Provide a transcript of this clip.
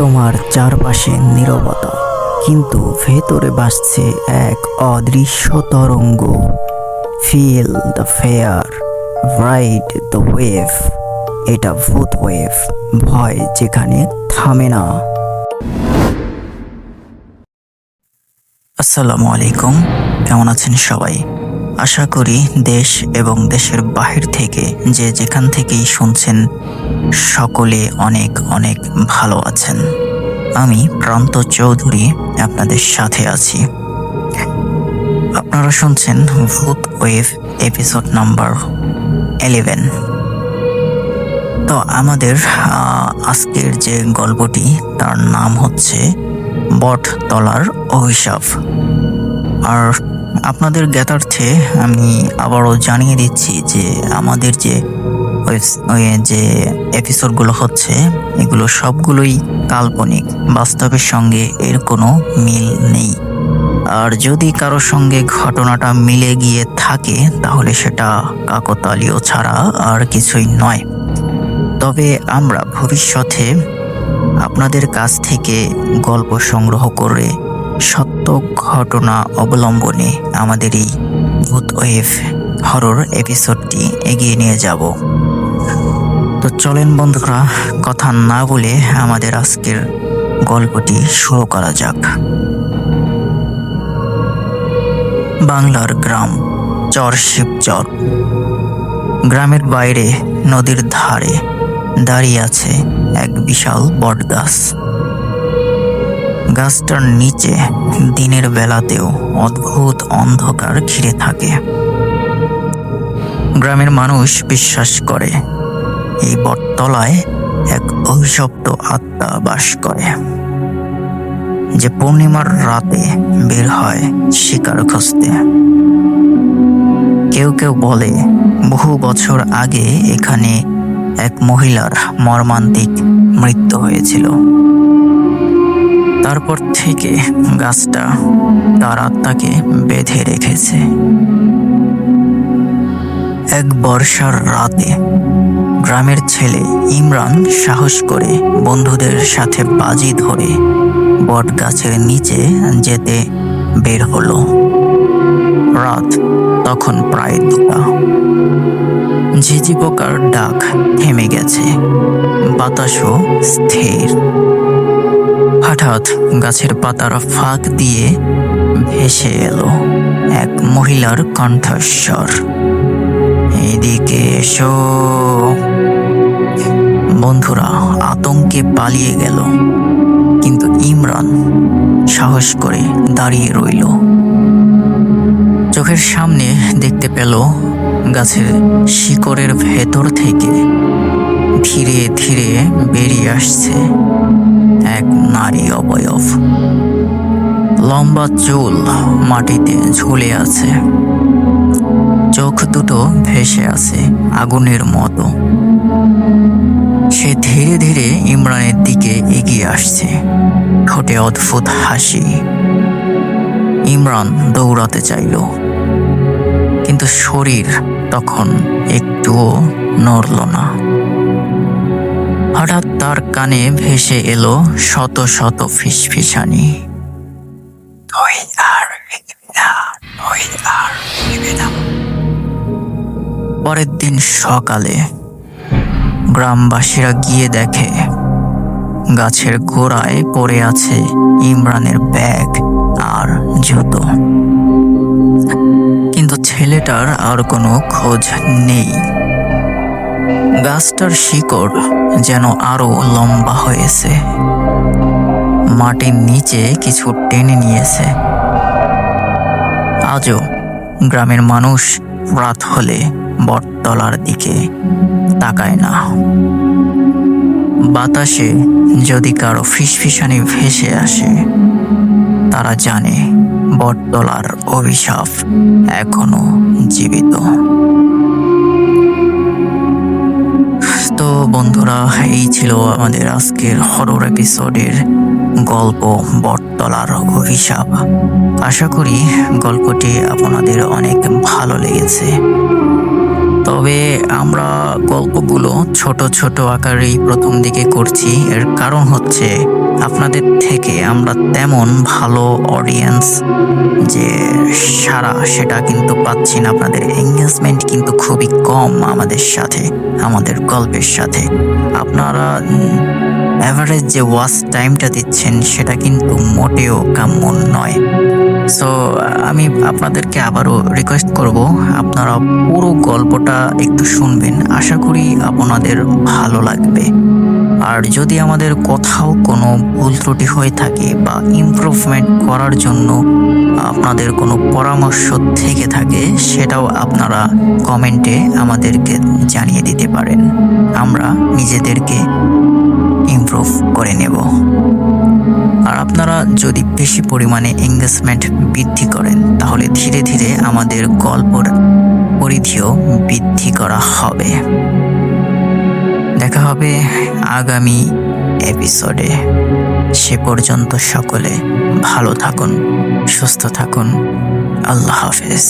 তোমার চারপাশে নীরবতা, কিন্তু ভেতরে বাসছে এক অদৃশ্য তরঙ্গ। Feel the fear ride the wave এটা ভূত ওয়েভ ভয় যেখানে থামে না। আসসালামু আলাইকুম, কেমন আছেন সবাই? আশা করি দেশ এবং দেশের বাহির থেকে যে যেখান থেকেই শুনছেন, সকলে অনেক অনেক ভালো আছেন। আমি প্রান্ত চৌধুরী আপনাদের সাথে আছি। আপনারা শুনছেন ভূত ওয়েভ এপিসোড নাম্বার এলেভেন। তো আমাদের আজকের যে গল্পটি, তার নাম হচ্ছে বটতলার অভিশাপ। আর আপনাদের জ্ঞাতার্থে আমি আবারও জানিয়ে দিচ্ছি যে আমাদের যে যে এপিসোডগুলো হচ্ছে, এগুলো সবগুলোই কাল্পনিক। বাস্তবের সঙ্গে এর কোনো মিল নেই। আর যদি কারোর সঙ্গে ঘটনাটা মিলে গিয়ে থাকে, তাহলে সেটা কাকতালীয় ছাড়া আর কিছুই নয়। তবে আমরা ভবিষ্যতে আপনাদের কাছ থেকে গল্প সংগ্রহ করে সত্য ঘটনা অবলম্বনে আমাদের এই ভূত ওয়েভ হরর এপিসোডটি এগিয়ে নিয়ে যাব। তো চলেন বন্ধুরা, কথা না বলে আমাদের আজকের গল্পটি শুরু করা যাক। বাংলার গ্রাম, চর শিবচর গ্রামের বাইরে নদীর ধারে দাঁড়িয়ে আছে এক বিশাল বটগাছ। গাছটার নিচে দিনের বেলাতেও অদ্ভুত অন্ধকার ঘিরে থাকে। গ্রামের মানুষ বিশ্বাস করে, এই বটতলায় এক অভিশপ্ত আত্মা বাস করে, যে পূর্ণিমার রাতে বের হয় শিকার খুঁজতে। কেউ কেউ বলে, বহু বছর আগে এখানে এক মহিলার মর্মান্তিক মৃত্যু হয়েছিল। তারপর থেকে গাছটা তার আত্মাকে বেঁধে রেখেছে। এক বর্ষার রাতে গ্রামের ছেলে ইমরান সাহস করে বন্ধুদের সাথে বাজি ধরে বট গাছের নিচে যেতে বের হলো। রাত তখন প্রায় দুটা। ঝিঝি পোকার ডাক থেমে গেছে। বাতাসও স্থির। হঠাৎ গাছের পাতার ফাঁক দিয়ে ভেসে এলো এক মহিলার কণ্ঠস্বর। এদিকে এসো। বন্ধুরা, আতঙ্কে পালিয়ে গেল। কিন্তু ইমরান সাহস করে দাঁড়িয়ে রইল। চোখের সামনে দেখতে পেল গাছের শিকড়ের ভেতর থেকে ধীরে ধীরে বেরিয়ে আসছে। এক নারী অবয়ব। লম্বা চুল মাটিতে ঝুলে আছে। চোখ দুটো ভেসে আছে আগুনের মতো। সে ধীরে ধীরে ইমরানের দিকে এগিয়ে আসছে। ঠোঁটে অদ্ভুত হাসি। ইমরান দৌড়াতে চাইল। কিন্তু শরীর তখন একটুও নড়ল না। হঠাৎ তার কানে ভেসে এলো শত শত ফিসফিসানি। আর পরের দিন সকালে গ্রামবাসীরা গিয়ে দেখে, গাছের গোড়ায় পড়ে আছে ইমরানের ব্যাগ আর জুতো। কিন্তু ছেলেটার আর কোনো খোঁজ নেই। গাছটার শিকড় যেন আরও লম্বা হয়েছে। মাটির নিচে কিছু টেনে নিয়েছে। আজও গ্রামের মানুষ রাত হলে বটতলার দিকে তাকায় না। বাতাসে যদি কারও ফিসফিসানি ভেসে আসে, তারা জানে বটতলার অভিশাপ এখনও জীবিত। তো বন্ধুরা, এই ছিল আমাদের আজকের হরর এপিসোডের গল্প, বটতলার অভিশাপ। আশা করি গল্পটি আপনাদের অনেক ভালো লেগেছে। তবে আমরা গল্পগুলো ছোট ছোট আকারেই প্রথম দিকে করছি। এর কারণ হচ্ছে আপনাদের থেকে আমরা তেমন ভালো অডিয়েন্স যে সারা সেটা কিন্তু পাচ্ছি না। আপনাদের এঙ্গেজমেন্ট কিন্তু খুবই কম আমাদের সাথে, আমাদের গল্পের সাথে। আপনারা অ্যাভারেজ যে ওয়াচ টাইমটা দিচ্ছেন, সেটা কিন্তু মোটেও কাম্য নয়। সো আমি আপনাদেরকে আবারও রিকোয়েস্ট করব, আপনারা পুরো গল্পটা একটু শুনবেন। আশা করি আপনাদের ভালো লাগবে। আর যদি আমাদের কোথাও কোনো ভুল ত্রুটি হয়ে থাকে বা ইমপ্রুভমেন্ট করার জন্য আপনাদের কোনো পরামর্শ থেকে থাকে, সেটাও আপনারা কমেন্টে আমাদেরকে জানিয়ে দিতে পারেন। আমরা নিজেদেরকে ইমপ্রুভ করে নেব। আর আপনারা যদি বেশি পরিমাণে এঙ্গেজমেন্ট বৃদ্ধি করেন, তাহলে ধীরে ধীরে আমাদের গল্পর পরিধিও বৃদ্ধি করা হবে। দেখা হবে আগামী এপিসোডে সে পর্যন্ত সকলে ভালো থাকুন, সুস্থ থাকুন। আল্লাহ হাফেজ।